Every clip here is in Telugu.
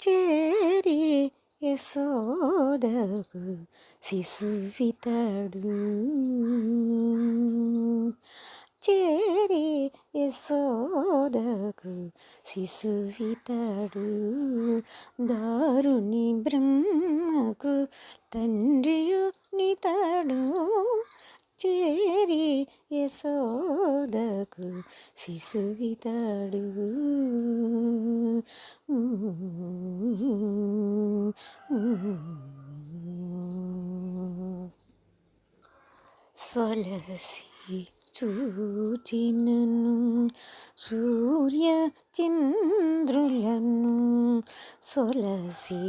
చేరి యశోదకు శిశువితడు చేరి యశోదకు శిశువితడు దారుని బ్రహ్మకు తండ్రియు నితడు. చేరి యశోదకు శిశువితాడు. సొలసి చూచినను సూర్య చంద్రులను సొలసి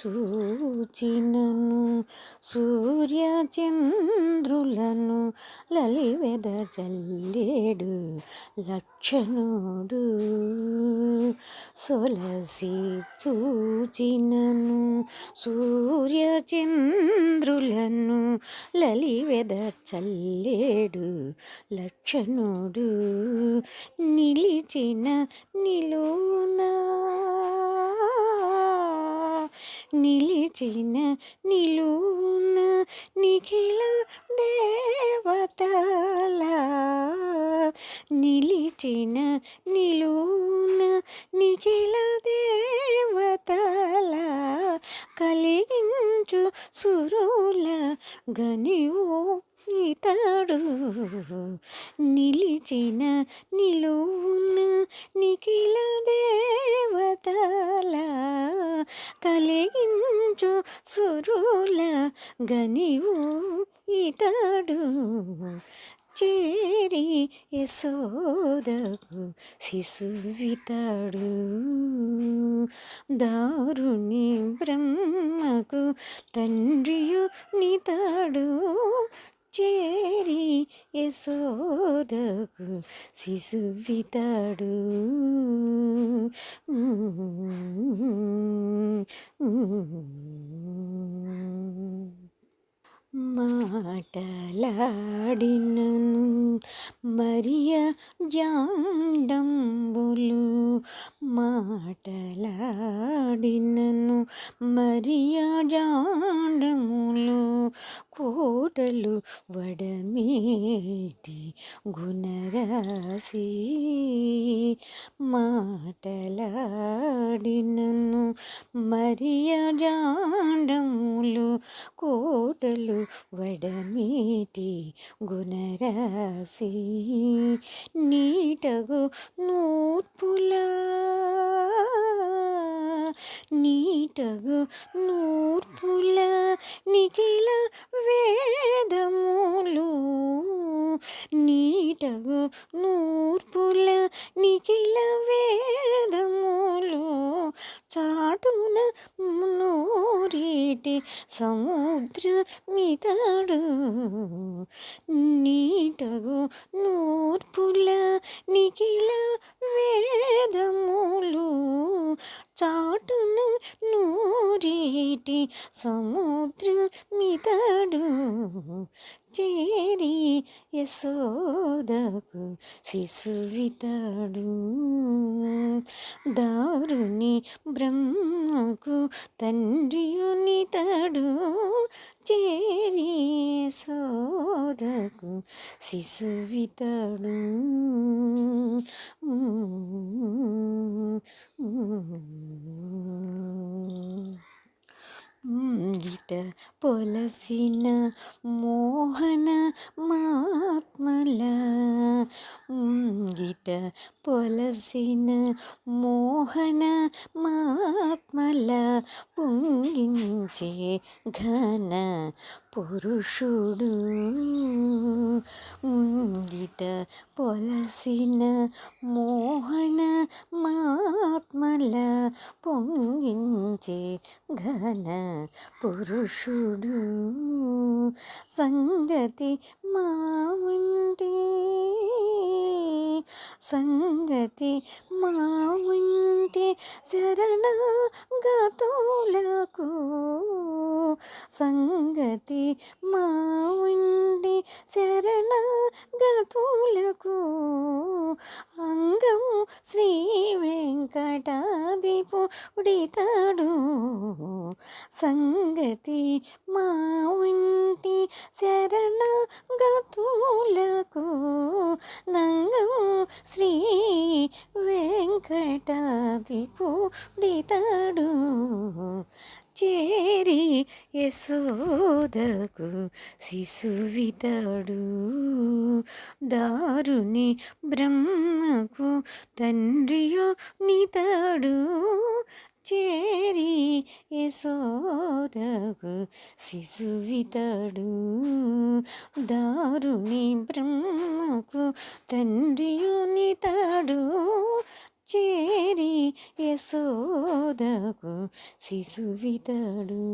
చూచినను సూర్య చంద్రులను లలివెద జల్లేడు లట్ లక్షణుడు సొలసి చూచినను సూర్యచంద్రులను లలివెద చల్లేడు లక్షణుడు. నిలిచిన నిలునా నిలిచిన నిలున నిఖిలా నిలిచిన నిలువున నిఖిల దేవతల కలిగించు సురుల గనివో ఇతడు. నిలిచిన నిలువున నిఖిల దేవతల కలిగించు సురుల గనివు ఇతడు. చేరి యశోదకు శిశువితడు దారుణి బ్రహ్మకు తండ్రియు నితడు. చేరి యశోదకు శిశువితడు మాటలాడినను మరియ జాండంబులు మాటలాడినను మరియ జాండములు కోటలు వడమేటి గుణరాశి మాటలాడినను. మరియ జాండములు కోటలు వడమేటి గుణరాశి నీటగు నూర్పులా నీ నీటగు నూర్పుల నిఖిల వేదములు. నీటగు నూర్పుల నిఖిల వేదములు. చాటున నూరీటి సముద్ర మితడు. నీటగు నూర్పుల నిఖిల నూరీటి సముద్ర మితడు చేరి యశోదకు శిశువితడు. దారుని బ్రహ్మకు తండ్రియునితడు. చేరి యశోదకు శిశువితడు. Mm-hmm. గిట పొలసిన మోహన మా గిట పొలసిన మోహన మాత్మల పొంగించే ఘన పురుషుడు ముంగిట పొలసిన మోహన మాత్మల పొంగించే ఘన పురుషుడు సంగతి మా ఉంటే సంగతి మా ఇంటి శరణగతులకు. సంగతి మా ఇంటి శరణగతులకు. అంగం శ్రీ వెంకటాదిపుడితడు సంగతి మా నాటి శరణ గతులకు నంగం శ్రీ వెంకటాదిపుడితడు చేరి యశోదకు శిశువితాడు దారుని బ్రహ్మకు తండ్రియు నితాడు. చేరి యశోదగు శిశువితడు. దారుణి బ్రహ్మకు తండ్రియునితడు చేరి యశోదకు శిశువితడు.